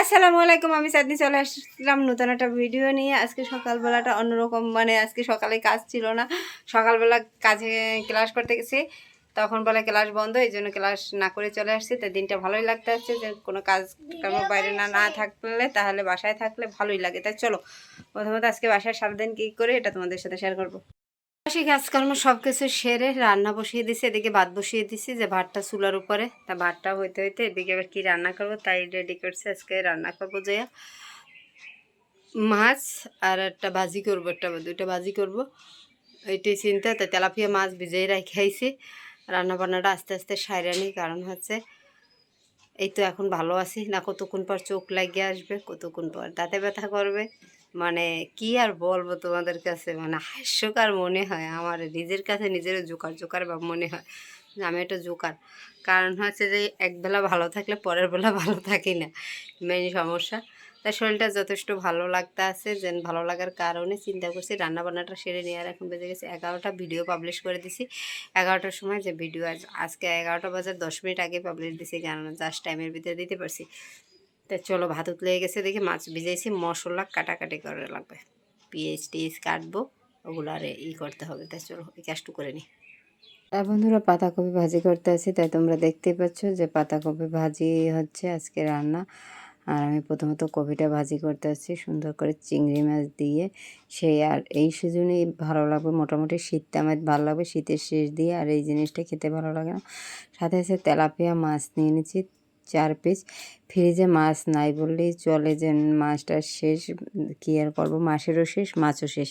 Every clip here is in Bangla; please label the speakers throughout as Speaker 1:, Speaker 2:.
Speaker 1: আসসালামু আলাইকুম, আমি চাঁদনি চলে আসলাম নতুন একটা ভিডিও নিয়ে। আজকে সকালবেলাটা অন্যরকম মানে আজকে সকালে কাজ ছিল না। সকালবেলা কাজে ক্লাস করতে গেছি, তখন বলে ক্লাস বন্ধ, এই জন্য ক্লাস না করে চলে আসছি। তো দিনটা ভালোই লাগতে আসছে যে কোনো কাজ কর্ম বাইরে না না থাকলে, তাহলে বাসায় থাকলে ভালোই লাগে। তাই চলো, প্রথমত আজকে বাসায় সারাদিন কী করে, এটা তোমাদের সাথে শেয়ার করব। সেই কাজকর্ম সব কিছু সেরে রান্না বসিয়ে দিছি, এদিকে ভাত বসিয়ে দিছি যে ভাতটা চুলার উপরে। তা ভাতটা হইতে হইতে এদিকে এবার কী রান্না করব, তাই রেডি করছে। আজকে রান্না করব যে মাছ আর একটা ভাজি করব, একটা দুইটা ভাজি করব। এইটাই চিন্তা তো তেলাপিয়া মাছ ভিজিয়ে রাখাইছি রান্না বান্নাটা আস্তে আস্তে সাইরা নিই, কারণ হচ্ছে এই তো এখন ভালো আছি। না কতক্ষণ পর চোখ লাগিয়ে আসবে, কতক্ষণ পর দাঁতে ব্যথা করবে। মানে কি আর বলব তোমাদের কাছে? মানে হাস্যকর মনে হয় আমার, নিজের কাছে নিজেরও জোকার জোকার বা মনে হয় যে আমি একটা জোকার। কারণ হচ্ছে যে একবেলা ভালো থাকলে পরের বেলা ভালো থাকি না মেন সমস্যা। তাই শরীরটা যথেষ্ট ভালো লাগতে আছে যেন ভালো লাগার কারণে চিন্তা করছি রান্না বান্নাটা সেরে নিয়ে আর এখন বেজে গেছে এগারোটা ভিডিও পাবলিশ করে দিছি। এগারোটার সময় যে ভিডিও আজ, আজকে এগারোটা বাজার দশ মিনিট আগে পাবলিশ দিছি কেন জাস্ট টাইমের ভিতরে দিতে পারছি। তা চলো ভাত উতলে গেছে দেখি মাছ ভিজাইছি, মশলা কাটাকাটি করে লাগবে। পিঁয়াজ টিএজ কাটবো, ওগুলো আর ই করতে হবে। তাই চলো, এই কাজটু করে নিই আর বন্ধুরা, পাতাকপি ভাজি করতে আছি তাই তোমরা দেখতেই পাচ্ছ যে পাতাকপি ভাজি হচ্ছে আজকে রান্না। আর আমি প্রথমত কপিটা ভাজি করতে আসছি, সুন্দর করে চিংড়ি মাছ দিয়ে। সেই আর এই সিজনেই ভালো লাগবে, মোটামুটি শীতটা আমার ভালো লাগবে, শীতের শেষ দিয়ে আর এই জিনিসটা খেতে ভালো লাগে না। সাথে আছে তেলাপিয়া মাছ নিয়ে নিচ্ছি চার পিস। ফ্রিজে মাছ নাই বললেই চলে যে মাছটা শেষ, কী আর করব মাছেরও শেষ, মাছও শেষ।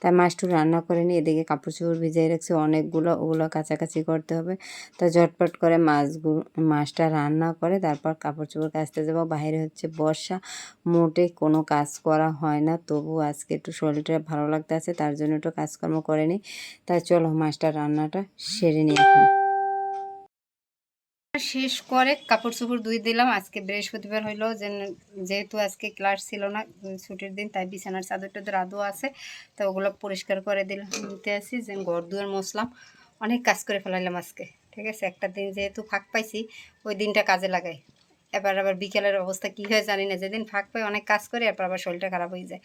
Speaker 1: তাই মাছটু রান্না করে নিয়ে এদিকে কাপড় চোপড় ভিজাই রাখছি, অনেকগুলো, ওগুলো কাছাকাছি করতে হবে। তা ঝটপট করে মাছগুলো মাছটা রান্না করে তারপর কাপড় চোপড় কাচতে যাব। বাইরে হচ্ছে বর্ষা, মোটে কোনো কাজ করা হয় না। তবু আজকে একটু শরীরটা ভালো লাগতে আছে, তার জন্য একটু কাজকর্ম করে নিই। তাই চলো মাছটা রান্নাটা সেরে নিই এখন। শেষ করে কাপড় চোপড় ধুই দিলাম। আজকে বৃহস্পতিবার হইল, যে যেহেতু আজকে ক্লাস ছিল না, ছুটির দিন, তাই বিছানার চাদর টাদর আদৌ আছে। তো ওগুলো পরিষ্কার করে দিলাম দিতে আসি, যে ঘর দুয়ার মশলাম অনেক কাজ করে ফেলাইলাম আজকে, ঠিক আছে? একটা দিন যেহেতু ফাঁক পাইছি, ওই দিনটা কাজে লাগাই। এবার আবার বিকেলের অবস্থা কী হয় জানি না, যেদিন ফাঁক পাই অনেক কাজ করে, এরপর আবার শরীরটা খারাপ হয়ে যায়।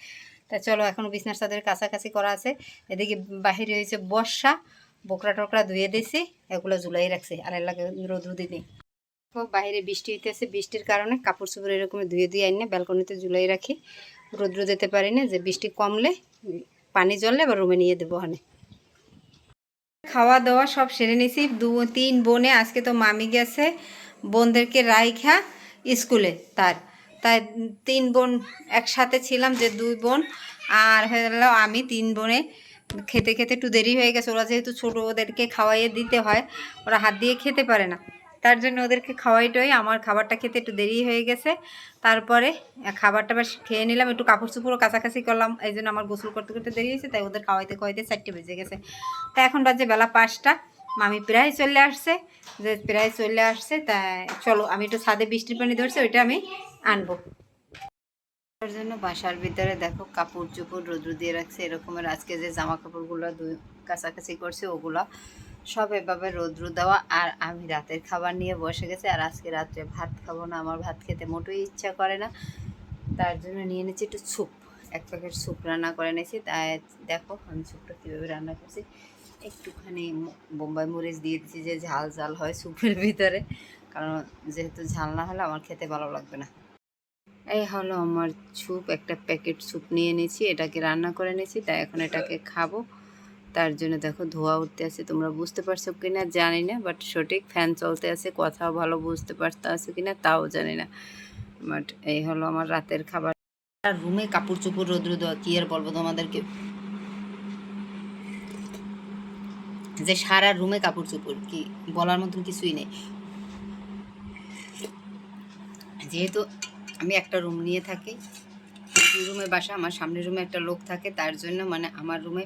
Speaker 1: তা চলো এখনও বিছনার চাদরের কাছাকাছি করা আছে। এদিকে বাহিরে হয়েছে বর্ষা বোকরা টোকরা ধুয়ে দিয়েছি এগুলো ঝুলাই রাখছি, আর এর লাগে রোদ দিনে বাইরে বৃষ্টি হইতেছে, বৃষ্টির কারণে কাপড় চোপড় এরকম ধুয়ে দিয়ে আইনে ব্যালকনিতে ঝুলাই রাখি। রোদ্র দিতে পারি না, যে বৃষ্টি কমলে পানি জললে বা রুমে নিয়ে দেবো ওখানে। খাওয়া দাওয়া সব সেরে নিছি। দু, তিন বোনে, আজকে তো মামি গেছে বোনদেরকে রাইখা স্কুলে তার। তাই তিন বোন একসাথে ছিলাম, যে দুই বোন, আর হয়ে গেল আমি তিন বোনে খেতে খেতে একটু দেরি হয়ে গেছে। ওরা যেহেতু ছোটো, ওদেরকে খাওয়াইয়ে দিতে হয়, ওরা হাত দিয়ে খেতে পারে না। তার জন্য ওদেরকে খাওয়াইটাই। আমার খাবারটা খেতে একটু দেরি হয়ে গেছে। তারপরে খাবারটা বেশ খেয়ে নিলাম। একটু কাপড় চুপড়ও কাছাকাছি করলাম। এই জন্য আমার গোসল করতে করতে দেরি হয়েছে, তাই ওদের খাওয়াইতে খাওয়াইতে চারটে বেজে গেছে। তা এখন বাজে বেলা পাঁচটা। মামি প্রায় চলে আসছে। যে প্রায় চলে আসছে, তাই চলো, আমি একটু ছাদে বৃষ্টির পানি ধরছে, ওইটা আমি আনব। তার জন্য বাসার ভিতরে দেখো কাপড় চোপড় রোদ্র দিয়ে রাখছে, এরকমের আজকে যে জামা কাপড়গুলো দুই কাছাকাছি করছে, ওগুলো সব এভাবে রৌদ্র দেওয়া। আর আমি রাতের খাবার নিয়ে বসে গেছি, আর আজকে রাত্রে ভাত খাব না, আমার ভাত খেতে মোটেই ইচ্ছা করে না। তার জন্য নিয়ে নিচ্ছি একটু স্যুপ, এক প্যাকেট স্যুপ রান্না করে নিয়েছি। তাই দেখো আমি স্যুপটা কীভাবে রান্না করছি। একটুখানি বোম্বাই মরিচ দিয়ে দিচ্ছি যে ঝাল ঝাল হয় স্যুপের ভিতরে। কারণ যেহেতু ঝাল না হলে আমার খেতে ভালো লাগবে না। এই হলো আমার স্যুপ, একটা প্যাকেট স্যুপ নিয়ে নিয়েছি এটাকে রান্না করে নিয়েছি তাই এখন এটাকে খাব। তার জন্য দেখো ধোয়া উঠতে আছে, তোমরা বুঝতে পারছ কি না জানি না বাট সঠিক ফ্যান চলতে আছে, কথাও ভালো বুঝতে পারতে আছে কি না তাও জানি না। বাট এই হলো আমার রাতের খাবার। আর রুমে কাপড় চোপড় রোদ্র দেওয়া, কি আর বলব তোমাদেরকে? যে সারা রুমে কাপড় চোপড়, কি বলার মতন কিছুই নেই। যেহেতু আমি একটা রুম নিয়ে থাকি। রুমে বাসা, আমার সামনের রুমে একটা লোক থাকে, তার জন্য মানে আমার রুমে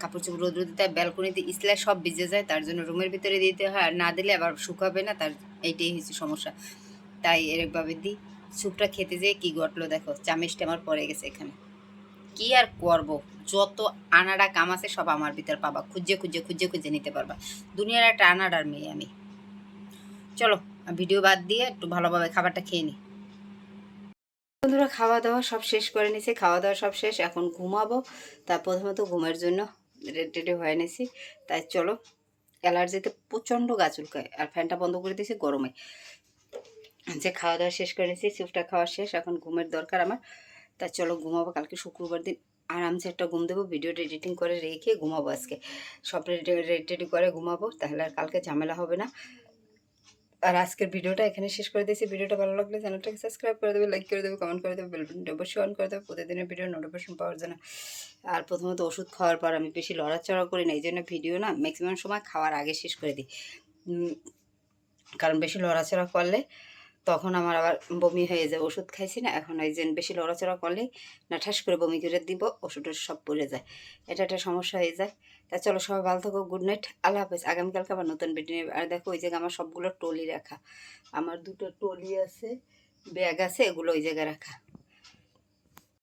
Speaker 1: কাপড় চোপড় রোদ্র দিতে হয়, ব্যালকনিতে ইসলে সব ভিজে যায়, তার জন্য রুমের ভিতরে দিতে হয়, আর না দিলে আবার শুকাবে না, তার এইটাই হচ্ছে সমস্যা। তাই এরকমভাবে দিই। স্যুপটা খেতে যেয়ে কী ঘটলো দেখো, চামেচটা আমার পড়ে গেছে এখানে। কি আর করব? যত আনাড়া কাম আছে, সব আমার ভিতর পাবা। খুঁজে খুঁজে খুঁজে খুঁজে নিতে পারবা। দুনিয়ার একটা আনাড়ার মেয়ে আমি। চলো, ভিডিও বাদ দিয়ে একটু ভালোভাবে খাবারটা খেয়ে নিই বন্ধুরা খাওয়া দাওয়া সব শেষ করে নিয়েছি খাওয়া দাওয়া সব শেষ, এখন ঘুমাবো। তা প্রথমত ঘুমের জন্য রেডি টেডি হয়ে নিয়েছি তাই চলো, অ্যালার্জিতে প্রচণ্ড গা চুলকায় আর ফ্যানটা বন্ধ করে দিয়েছি গরমে। যে খাওয়া দাওয়া শেষ করে নিয়েছি স্যুপটা খাওয়া শেষ, এখন ঘুমের দরকার আমার। তাই চলো ঘুমাবো, কালকে শুক্রবার দিন আরামসে একটা ঘুম দেবো, ভিডিওটা এডিটিং করে রেখে ঘুমাবো আজকে। সব রেডি রেডি করে ঘুমাবো, তাহলে আর কালকে ঝামেলা হবে না। আর আজকের ভিডিওটা এখানে শেষ করে দিয়েছি। ভিডিওটা ভালো লাগলে চ্যানেলটাকে সাবস্ক্রাইব করে দেবে লাইক করে দেবে কমেন্ট করে দেবে বেলবনটা অবশ্যই অন করে দেবে। প্রতিদিনের ভিডিও নোটিফিকেশন পাওয়ার জন্য। আর প্রথমত ওষুধ খাওয়ার পর আমি বেশি লড়াচড়া করি না এই জন্য ভিডিও না ম্যাক্সিমাম সময় খাওয়ার আগে শেষ করে দিই। কারণ বেশি লড়াচড়া করলে তখন আমার আবার বমি হয়ে যায়, ওষুধ খাইছি না, এখন ওই যে বেশি লড়াচড়া করলে না ঠাস করে বমি করে দিব ওষুধ সব পড়ে যায়। এটা একটা সমস্যা হয়ে যায়। তা চলো সবাই ভালো থাকো গুড নাইট আল্লাহ হাফেজ। আগামীকালকে আবার নতুন ভিডিও নেবে আর দেখো ওই জায়গায় আমার সবগুলো টলি রাখা। আমার দুটো টলি আছে, ব্যাগ আছে, এগুলো ওই জায়গায় রাখা।